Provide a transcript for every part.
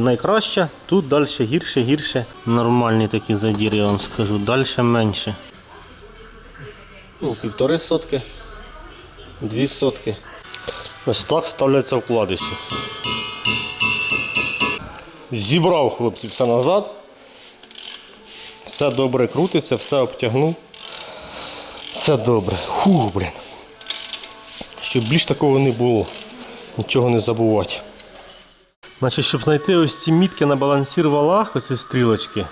найкраща, тут далі гірше, гірше. Нормальні такі задіри, я вам скажу, далі менше. Ну, півтори сотки, дві сотки. Ось так ставляться вкладиші. Зібрав хлопці все назад. Все добре крутиться, все обтягнув. Все добре. Фух, блін. Щоб більш такого не було. Нічого не забувати. Значить, щоб знайти ось ці мітки на балансір валах, оці стрілочки,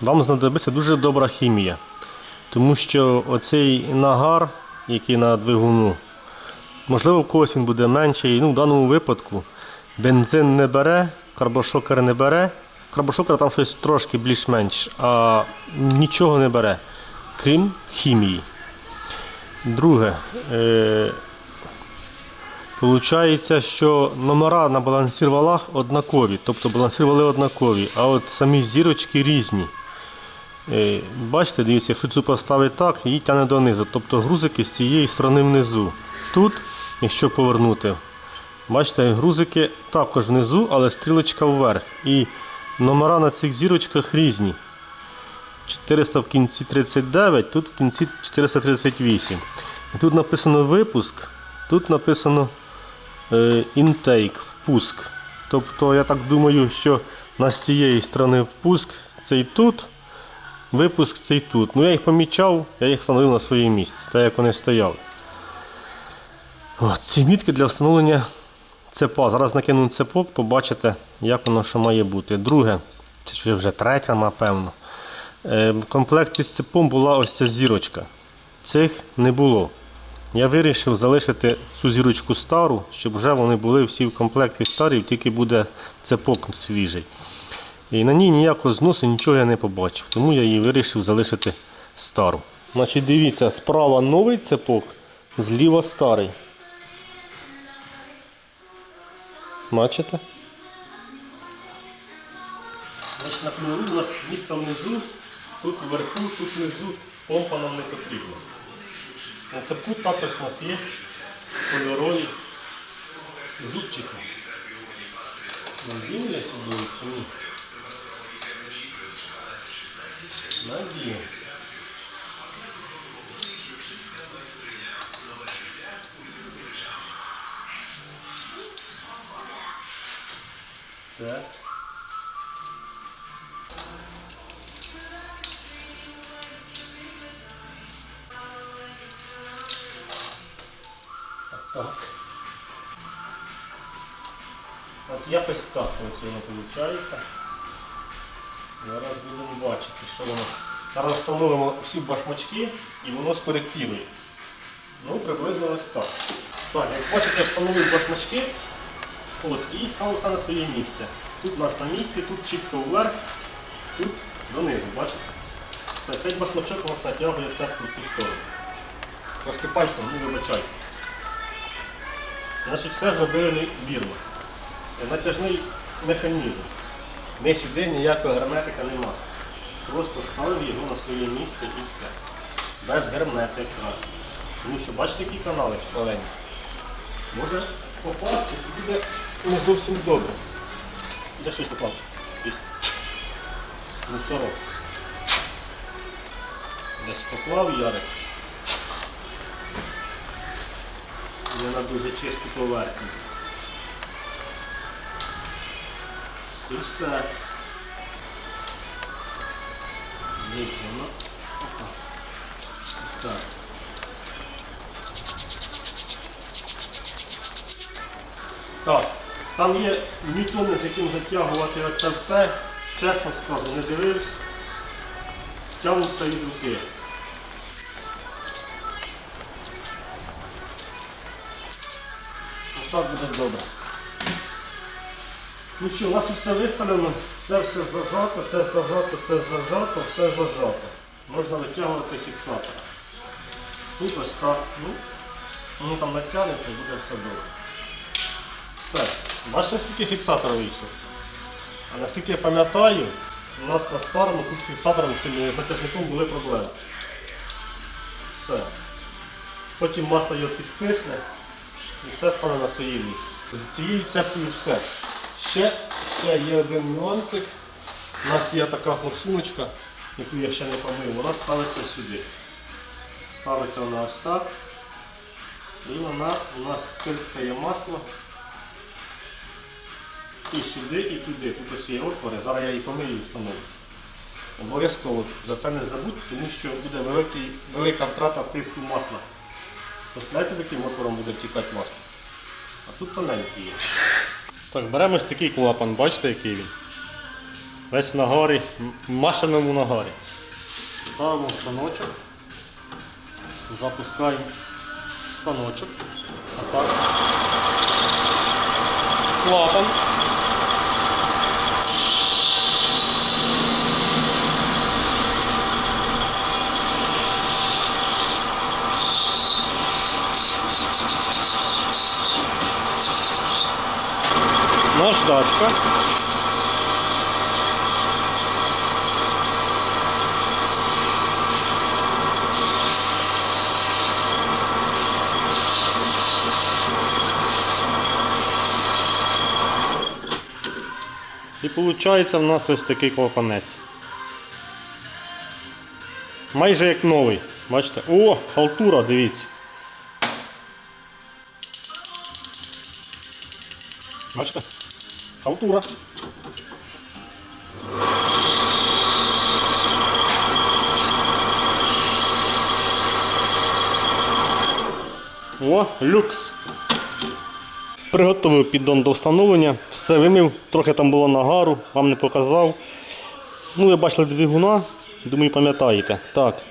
вам знадобиться дуже добра хімія. Тому що оцей нагар, який на двигуну, можливо, в когось він буде менший. Ну, в даному випадку бензин не бере, карбошокер не бере. Карбошокер там щось трошки більш-менш, а нічого не бере, крім хімії. Друге, е, Получається, що номера на балансір валах однакові, тобто балансір вали однакові, а от самі зірочки різні. Е, Бачите, дивіться, якщо цю поставити так, її тягне донизу. Тобто грузики з цієї сторони внизу. Тут, якщо повернути, бачите, грузики також внизу, але стрілочка вверх. І номера на цих зірочках різні. 400 в кінці 39, тут в кінці 438. І тут написано випуск, тут написано intake, впуск. Тобто я так думаю, що на з цієї сторони впуск цей тут, випуск цей тут. Ну я їх помічав, я їх встановив на своє місце, так як вони стояли. От, ці мітки для встановлення цепа. Зараз накину цепок, побачите, як воно що має бути. Друге, це ж вже третя, напевно. Е, В комплекті з цепом була ось ця зірочка. Цих не було. Я вирішив залишити цю зірочку стару, щоб вже вони були всі в комплекті старі, тільки буде цепок свіжий. І на ній ніякого зносу нічого я не побачив, тому я її вирішив залишити стару. Значить, дивіться, справа новий цепок, зліва старий. Бачите? Значить, на плюру у нас мітка внизу, тут вверху, тут внизу, помпа нам не потрібна. На цепку також у нас є кольорові зубчики. Я сюди чи ні? Надію. Так. Так. Виходить. Зараз будемо бачити, що воно. Зараз встановимо всі башмачки і воно скоректирує. Ну, приблизно ось так. Так, як бачите, встановив башмачки от, і став все на своє місце. Тут у нас на місці, тут чітко вверх, тут донизу, бачите? Все, цей башмачок у нас натягує цепку в цю сторону. Трошки пальцем, не вибачайте. Значить, все зробили вірно. Натяжний механізм. Не сюди ніякого герметика нема. Просто ставив його на своє місце і все. Без герметика. Тому що бачите, які канали маленькі. Може попасти і буде не зовсім добре. Де щось попав? Десь. Мусорок. Десь поклав ярик. Не на дуже чисту поверхню. Все. Дивіться, воно. Опа. Так. Так, там є ньютони, з яким затягувати оце все. Чесно скажу, не дивився. Тягнуться від руки. Отак буде добре. Ну що, у нас все виставлено, це все зажато, це зажато, це зажато, все зажато. Можна витягувати фіксатор. Тут ось так. Ну, воно там натягнеться і буде все добре. Все. Бачите, скільки фіксаторів вийшло? А наскільки я пам'ятаю, у нас на старому тут фіксатором з натяжником були проблеми. Все. Потім масло його підтисне і все стане на своє місце. З цією цепкою все. Ще, ще є один нюансик. У нас є така форсуночка, яку я ще не помив. Вона ставиться сюди. Ставиться вона ось так. І вона у нас тирскає масло. І сюди, і туди. Тут ось є отвори. Зараз я її помию і встановлю. Обов'язково за це не забудь, тому що буде великий, велика втрата тиску масла. Представляєте, таким отвором буде втікати масло. А тут тоненький є. Так, беремо ось такий клапан, бачите, який він. Весь в нагарі, м- машиному нагарі. Ставимо станочок. Запускаємо станочок. Отак. Клапан. Наждачка. І виходить в нас ось такий клапанець. Майже як новий. Бачите? О, халтура, дивіться. Халтура. О, люкс. Приготовив піддон до встановлення, все вимив, трохи там було нагару, вам не показав. Ну, ви бачили двигуна, думаю, пам'ятаєте. Так.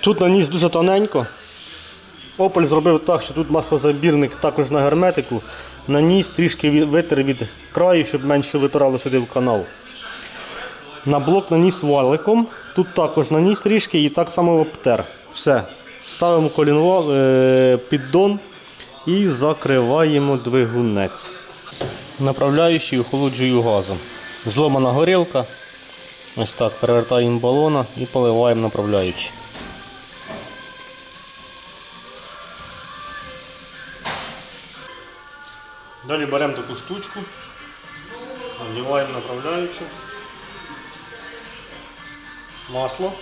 Тут наніс дуже тоненько. Opel зробив так, що тут маслозабірник також на герметику. Наніс трішки витер від краю, щоб менше випирало сюди в канал. На блок наніс валиком. Тут також наніс трішки і так само обтер. Все. Ставимо колінвал, е, піддон і закриваємо двигунець. Направляючий охолоджую газом. Зломана горілка. Ось так перевертаємо балона і поливаємо направляючий. Далі беремо таку штучку, надіваємо направляючу, масло.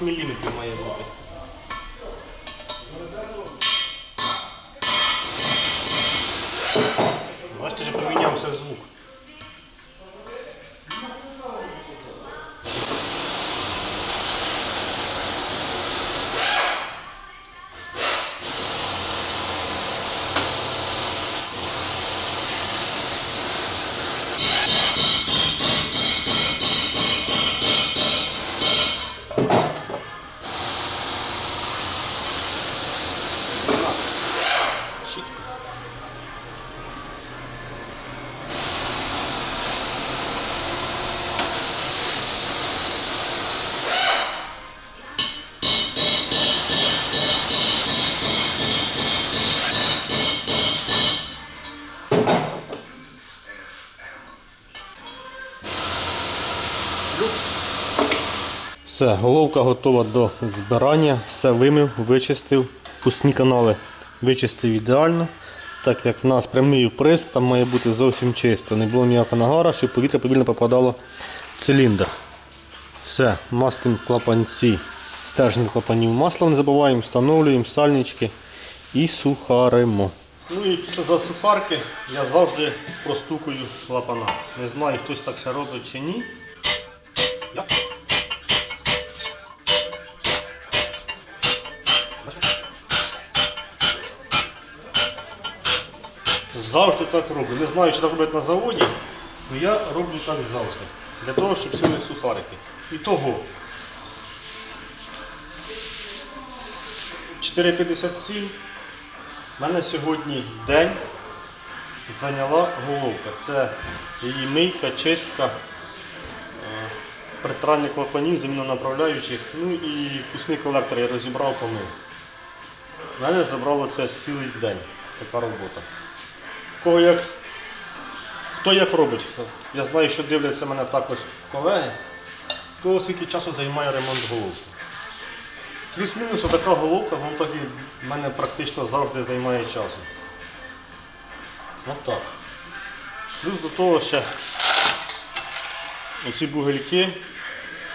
12 мм має бути. Бачите, вже помінявся звук. Все, головка готова до збирання, все вимив, вичистив, пусні канали вичистив ідеально. Так як в нас прямий вприск, там має бути зовсім чисто, не було ніякого нагара, щоб повітря повільно попадало в циліндр. Все, мастимо клапанці, стержень клапанів маслом, не забуваємо, встановлюємо сальнички і сухаримо. Ну і після засухарки я завжди простукую клапана. Не знаю, хтось так ще робить чи ні. Завжди так роблю. Не знаю, чи так роблять на заводі, але я роблю так завжди. Для того, щоб сіли сухарики. І того. 4,57. У мене сьогодні день зайняла головка. Це її мийка, чистка, е, клапанів, заміна направляючих. Ну і пусний колектор я розібрав, помив. У мене забрало це цілий день, така робота. Кого як, хто як робить? Я знаю, що дивляться мене також колеги. Кого скільки часу займає ремонт головки. Плюс-мінус така головка, воно так і мене практично завжди займає часу. От так. Плюс до того ще оці бугельки,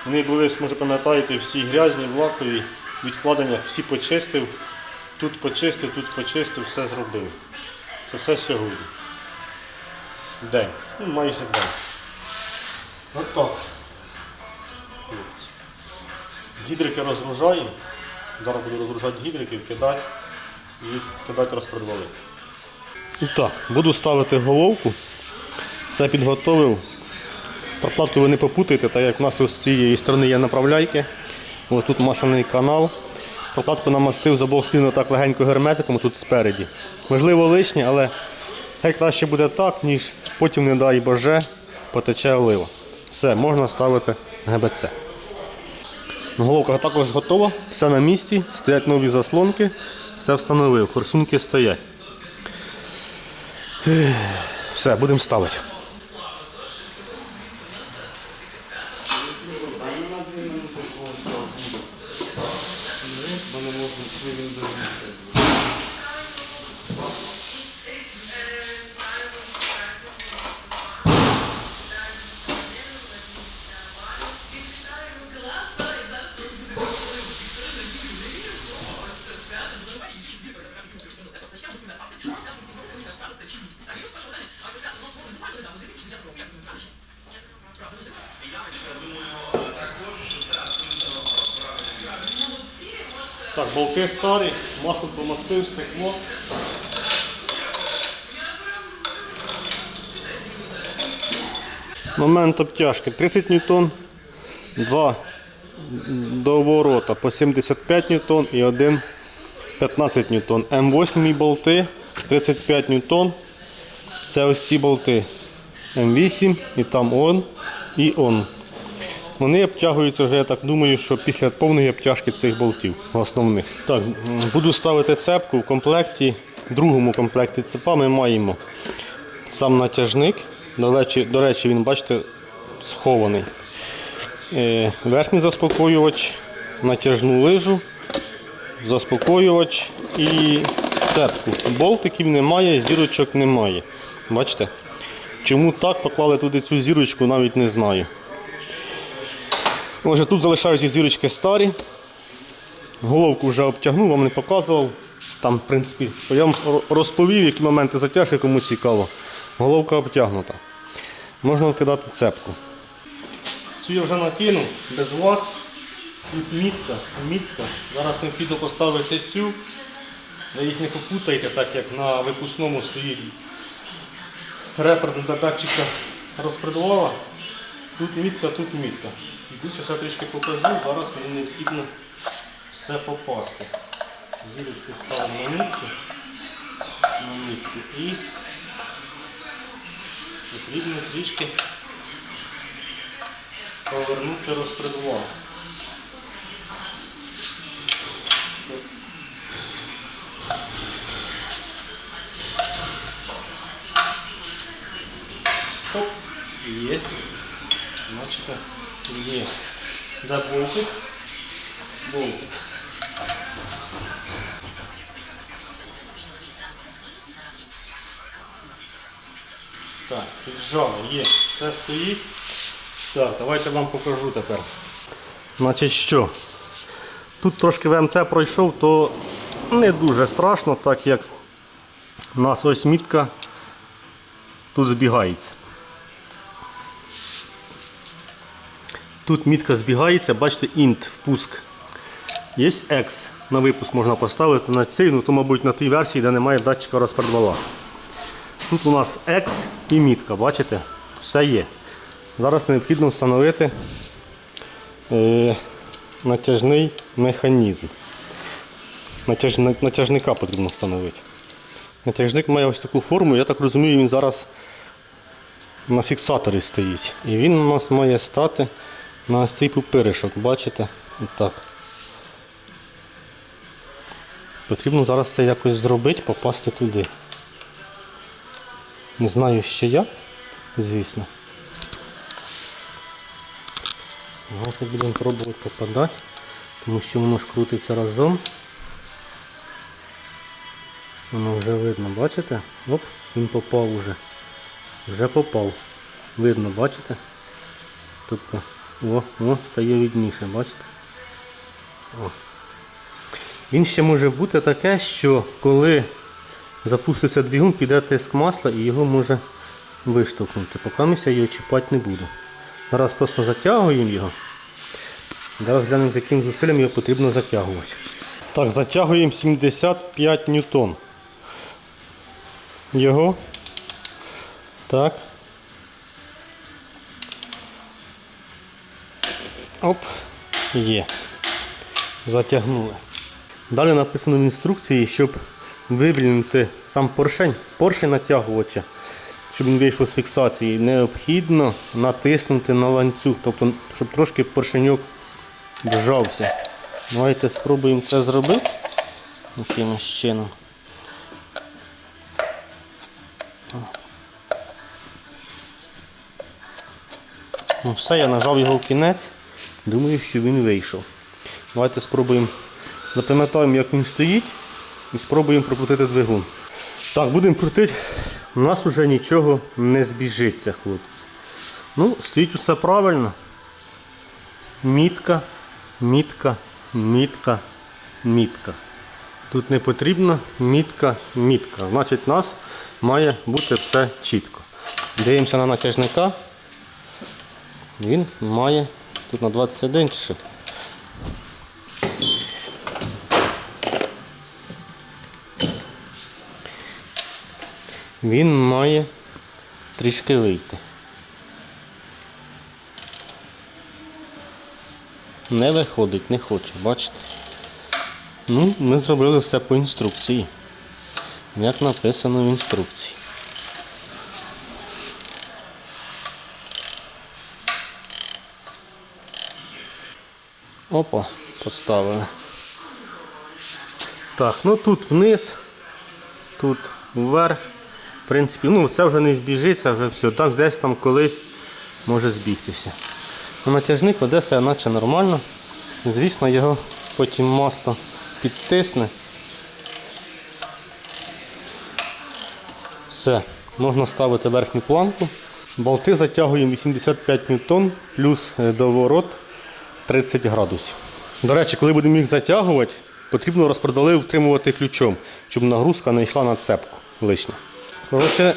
вони були, може пам'ятаєте, всі грязні, лакові, відкладення, всі почистив, тут почистив, тут почистив, все зробив. Це все сьогодні. День. Ну, майже день. От Гідрики розгружаємо. Зараз буду розгружати гідрики, кидати і кидати розпродвали. Так, буду ставити головку. Все підготовив. Прокладку ви не попутаєте, так як в нас з цієї сторони є направляйки. Ось тут масляний канал. Прокладку намастив з обох сторін так легенько герметиком тут спереді. Можливо лишнє, але хай краще буде так, ніж потім, не дай Боже, потече олива. Все, можна ставити ГБЦ. Головка також готова, все на місці, стоять нові заслонки, все встановив, форсунки стоять. Все, будемо ставити. Старі, масло помастив, стекло. Момент обтяжки 30 ньютон, 2 до ворота по 75 ньютон і один 15 ньютон. М8 болти 35 ньютон. Це ось ці болти. М8 і там он і он. Вони обтягуються вже, я так думаю, що після повної обтяжки цих болтів основних. Так, буду ставити цепку в комплекті, в другому комплекті цепа ми маємо сам натяжник. До речі, до речі він, бачите, схований. Е, Верхній заспокоювач, натяжну лижу, заспокоювач і цепку. Болтиків немає, зірочок немає. Бачите? Чому так поклали туди цю зірочку, навіть не знаю. Отже, тут залишаються зірочки старі. Головку вже обтягнув, вам не показував. Там, в принципі, що я вам розповів, які моменти затяжки, кому цікаво. Головка обтягнута. Можна вкидати цепку. Цю я вже накинув без вас. Тут мітка, мітка. Зараз необхідно поставити цю. Ви їх не попутайте, так як на випускному стоїть репер до датчика розпредвала. Тут мітка, тут мітка. Більше все трішки покажу, зараз мені необхідно все попасти. Зірочку ставимо на мітку, на мітку і потрібно трішки повернути розпредвал. Хоп, є. Бачите, є. Де болтик? Болтик. Так, піджали, є, все стоїть. Так, давайте вам покажу тепер. Значить що? Тут трошки ВМТ пройшов, то не дуже страшно, так як у нас ось мітка тут збігається. Тут мітка збігається, бачите, int впуск. Є X. На випуск можна поставити на цей, ну то, мабуть, на тій версії, де немає датчика розпредвала. Тут у нас X і мітка, бачите? Все є. Зараз необхідно встановити е, натяжний механізм. Натяжни- натяжника потрібно встановити. Натяжник має ось таку форму, я так розумію, він зараз на фіксаторі стоїть. І він у нас має стати на ось цей пупиришок, бачите? Отак. Потрібно зараз це якось зробити, попасти туди. Не знаю ще як, звісно. Давайте будемо пробувати попадати, тому що воно ж крутиться разом. Воно вже видно, бачите? Оп, він попав уже. Вже попав. Видно, бачите? Тобто, о, о, стає видніше, бачите? О. Він ще може бути таке, що коли запуститься двигун, піде тиск масла і його може виштовхнути. Поки я його чіпати не буду. Зараз просто затягуємо його. Зараз глянемо, з яким зусиллям його потрібно затягувати. Так, затягуємо 75 ньютон. Його. Так. Оп, є. Затягнули. Далі написано в інструкції, щоб вивільнити сам поршень, поршень натягувача, щоб він вийшов з фіксації, необхідно натиснути на ланцюг, тобто, щоб трошки поршеньок вжався. Давайте спробуємо це зробити якимось чином. Ну все, я нажав його в кінець. Думаю, що він вийшов. Давайте спробуємо. Запам'ятаємо, як він стоїть, і спробуємо прокрутити двигун. Так, будемо крутити. У нас вже нічого не збіжиться, хлопці. Ну, стоїть усе правильно. Мітка, мітка, мітка, мітка. Тут не потрібно мітка, мітка. Значить, у нас має бути все чітко. Дивимося на натяжника. Він має тут на 21 чи що? Він має трішки вийти. Не виходить, не хоче, бачите? Ну, ми зробили все по інструкції. Як написано в інструкції. Опа, поставили. Так, ну тут вниз, тут вверх. В принципі, ну це вже не збіжиться, вже все. Так десь там колись може збігтися. Ну, Натяжник веде себе наче нормально. Звісно, його потім масло підтисне. Все, можна ставити верхню планку. Болти затягуємо 85 ньютон плюс е, доворот 30 градусів. До речі, коли будемо їх затягувати, потрібно розпродали втримувати ключом, щоб нагрузка не йшла на цепку лишня. Коротше,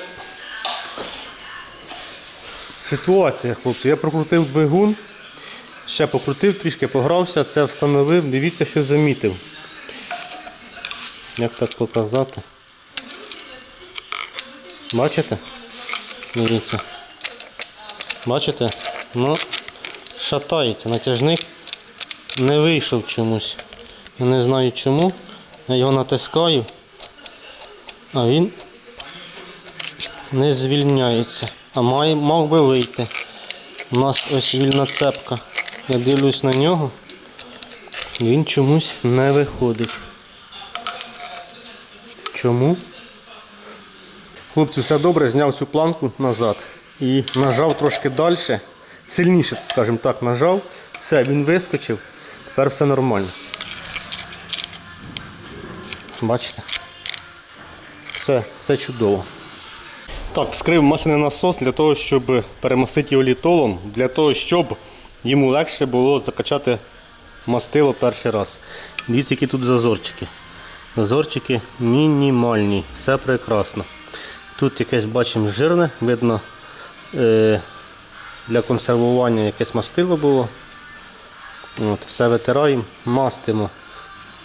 ситуація, хлопці. Я прокрутив двигун, ще покрутив, трішки погрався, це встановив. Дивіться, що замітив. Як так показати? Бачите? Дивіться. Бачите? Ну, шатається. Натяжник не вийшов чомусь. Я не знаю чому. Я його натискаю, а він не звільняється. А має, мав би вийти. У нас ось вільна цепка. Я дивлюсь на нього. Він чомусь не виходить. Чому? Хлопці, все добре, зняв цю планку назад і нажав трошки далі. Сильніше, скажімо так, нажав. Все, він вискочив. Тепер все нормально. Бачите? Все, все чудово. Так, вскрив масляний насос для того, щоб перемастити його літолом, для того, щоб йому легше було закачати мастило перший раз. Дивіться, які тут зазорчики. Зазорчики мінімальні, все прекрасно. Тут якесь бачимо жирне, видно е, для консервування якесь мастило було. От, все витираємо, мастимо.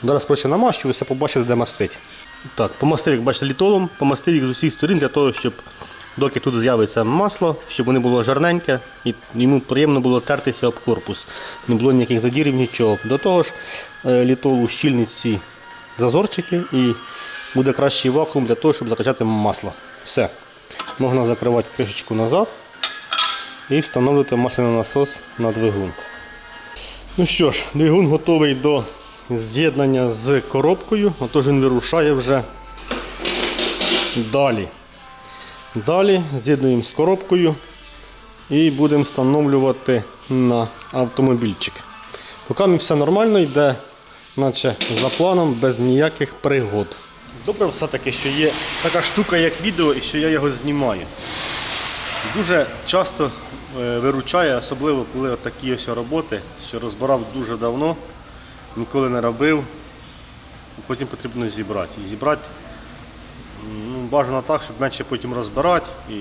Зараз проще намащу, все побачите, де мастить. Так, помастив, як бачите, літолом, помастив їх з усіх сторін для того, щоб доки тут з'явиться масло, щоб воно було жарненьке і йому приємно було тертися об корпус. Не було ніяких задірів, нічого. До того ж, е, літол ущільнить всі зазорчики і буде кращий вакуум для того, щоб закачати масло. Все. Можна закривати кришечку назад і встановлювати масляний насос на двигун. Ну що ж, двигун готовий до з'єднання з коробкою, отож він вирушає вже далі. Далі з'єднуємо з коробкою і будемо встановлювати на автомобільчик. Поки все нормально йде, наче за планом, без ніяких пригод. Добре все-таки, що є така штука, як відео, і що я його знімаю. Дуже часто виручає, особливо коли такі ось роботи, що розбирав дуже давно, ніколи не робив. Потім потрібно зібрати. І зібрати ну, бажано так, щоб менше потім розбирати і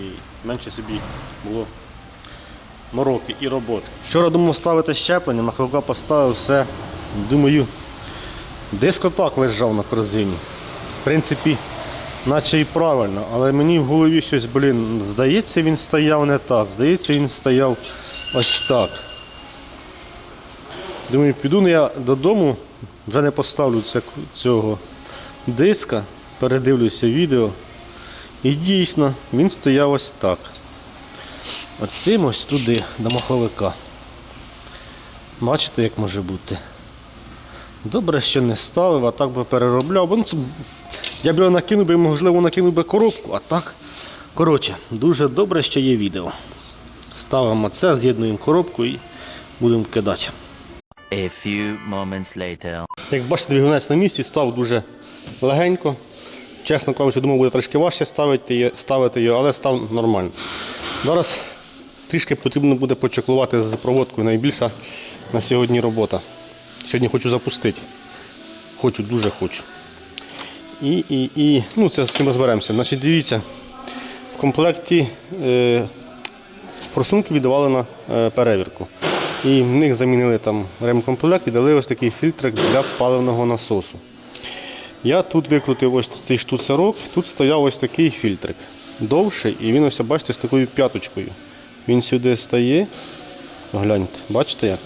менше собі було мороки і роботи. Вчора думав ставити щеплення, маховика поставив все. Думаю, диск отак лежав на корзині. В принципі, наче і правильно, але мені в голові щось, блін, здається, він стояв не так. Здається, він стояв ось так. Думаю, піду ну, я додому, вже не поставлю цього диска, передивлюся відео. І дійсно, він стояв ось так. Оцим ось туди, до маховика. Бачите, як може бути? Добре, що не ставив, а так би переробляв. Бо, ну, це... Я б його накинув би, можливо, накинув би коробку, а так. Коротше, дуже добре, що є відео. Ставимо це, з'єднуємо коробку і будемо вкидати. A few moments later. Як бачите, двигунець на місці став дуже легенько. Чесно кажучи, думав, буде трошки важче ставити, ставити його, але став нормально. Зараз трішки потрібно буде почеклувати з проводкою. Найбільша на сьогодні робота. Сьогодні хочу запустити. Хочу, дуже хочу. І, і, і, ну це з цим розберемося. Значить, дивіться, в комплекті е, форсунки віддавали на е, перевірку. І в них замінили там ремкомплект і дали ось такий фільтрик для паливного насосу. Я тут викрутив ось цей штуцерок, тут стояв ось такий фільтрик. Довший, і він ось, бачите, з такою п'яточкою. Він сюди стає. Гляньте, бачите як?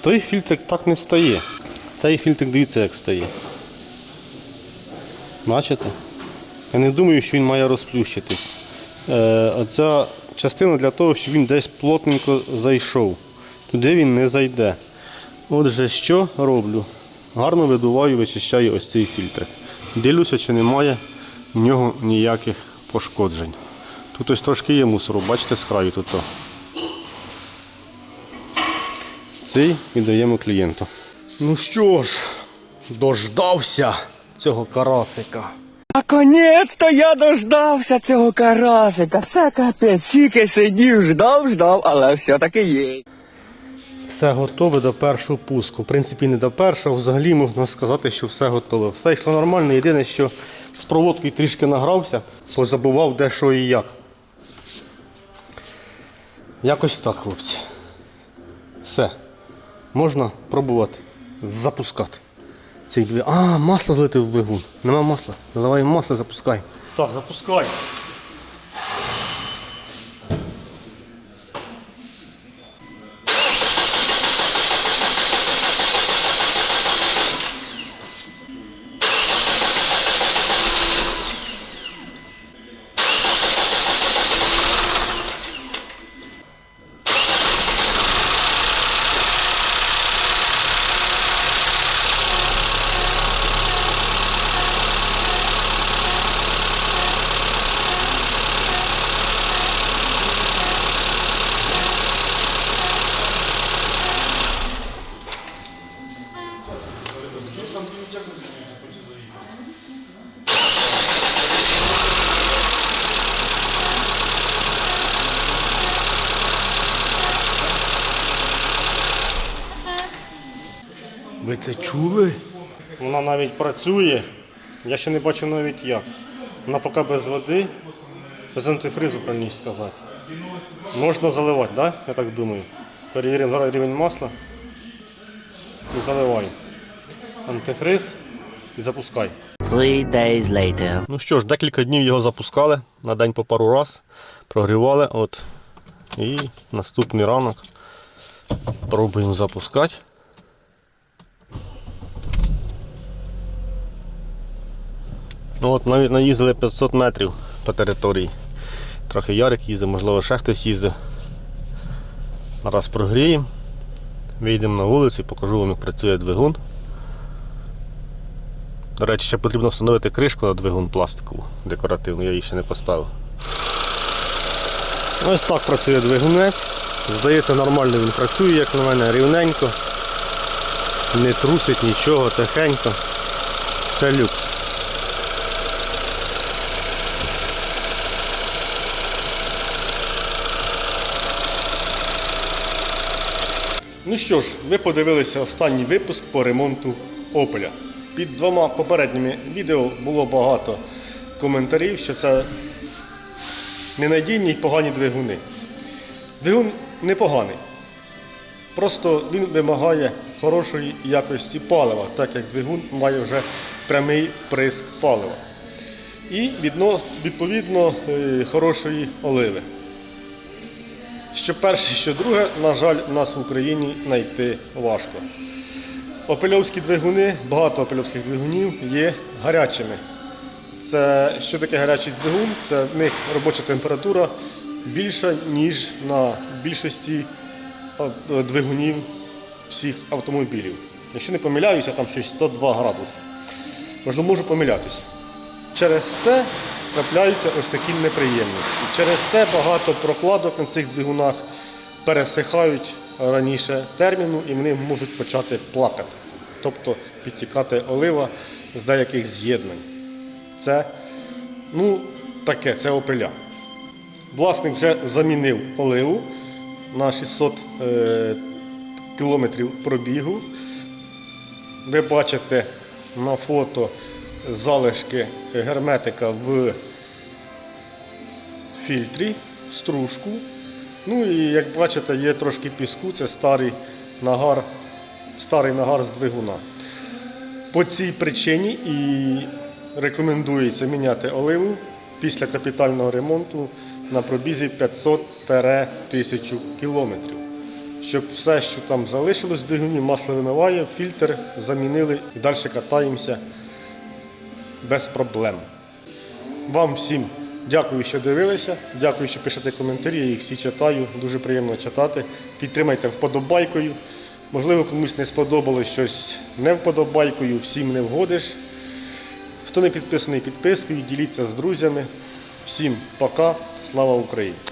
Той фільтрик так не стає. Цей фільтрик дивіться, як стає. Бачите? Я не думаю, що він має розплющитись. Е, оця частина для того, щоб він десь плотненько зайшов. Туди він не зайде. Отже, що роблю? Гарно видуваю, вичищаю ось цей фільтр. Дивлюся, чи немає в нього ніяких пошкоджень. Тут ось трошки є мусору, бачите, з краю тут. Цей віддаємо клієнту. Ну що ж, дождався цього карасика. Наконець-то я дождався цього карасика. Це капець, тільки сидів, ждав, ждав, але все-таки є. Все готове до першого пуску. В принципі, не до першого, взагалі можна сказати, що все готове. Все йшло нормально. Єдине, що з проводкою трішки награвся, позабував де що і як. Якось так, хлопці. Все. Можна пробувати запускати. Цей дві. А, масло злити в двигун. Нема масла. Наливай масло, запускай. Так, запускай. Ви це чули? Вона навіть працює. Я ще не бачив навіть як. Вона поки без води, без антифризу, правильніше сказати. Можна заливати. Да? Я так думаю. Перевіримо зараз рівень масла. І заливаємо. Антифриз і запускай. Three days later. Ну що ж, декілька днів його запускали на день по пару раз, прогрівали. От. І наступний ранок пробуємо запускати. Ну от навіть наїздили 500 метрів по території. Трохи Ярик їздив, можливо, ще хтось їздив. Раз прогріємо, Вийдемо на вулицю покажу вам, як працює двигун. До речі, ще потрібно встановити кришку на двигун пластикову, декоративну, я її ще не поставив. Ось так працює двигунець. Здається, нормально він працює, як на мене, рівненько. Не трусить нічого, тихенько. Все люкс. Ну що ж, ви подивилися останній випуск по ремонту Опеля. Під двома попередніми відео було багато коментарів, що це ненадійні й погані двигуни. Двигун непоганий. Просто він вимагає хорошої якості палива, так як двигун має вже прямий вприск палива. І відповідно е, хорошої оливи. Що перше, що друге, на жаль, у нас в Україні знайти важко. Опельовські двигуни, багато опельовських двигунів є гарячими. Це що таке гарячий двигун? Це в них робоча температура більша, ніж на більшості двигунів всіх автомобілів. Якщо не помиляюся, там щось 102 градуси. Можливо, можу помилятися. Через це трапляються ось такі неприємності. Через це багато прокладок на цих двигунах пересихають раніше терміну і вони можуть почати плакати, тобто підтікати олива з деяких з'єднань. Це ну, таке, це опиля. Власник вже замінив оливу на 600 е, кілометрів пробігу. Ви бачите на фото залишки герметика в фільтрі, стружку. Ну і як бачите, є трошки піску, це старий нагар, старий нагар з двигуна. По цій причині і рекомендується міняти оливу після капітального ремонту на пробізі 500-1000 кілометрів. Щоб все, що там залишилось в двигуні, масло вимиває, фільтр замінили і далі катаємося без проблем. Вам всім дякую, що дивилися. Дякую, що пишете коментарі. Я їх всі читаю. Дуже приємно читати. Підтримайте вподобайкою. Можливо, комусь не сподобалось щось не вподобайкою, всім не вгодиш. Хто не підписаний підпискою, діліться з друзями. Всім пока, слава Україні!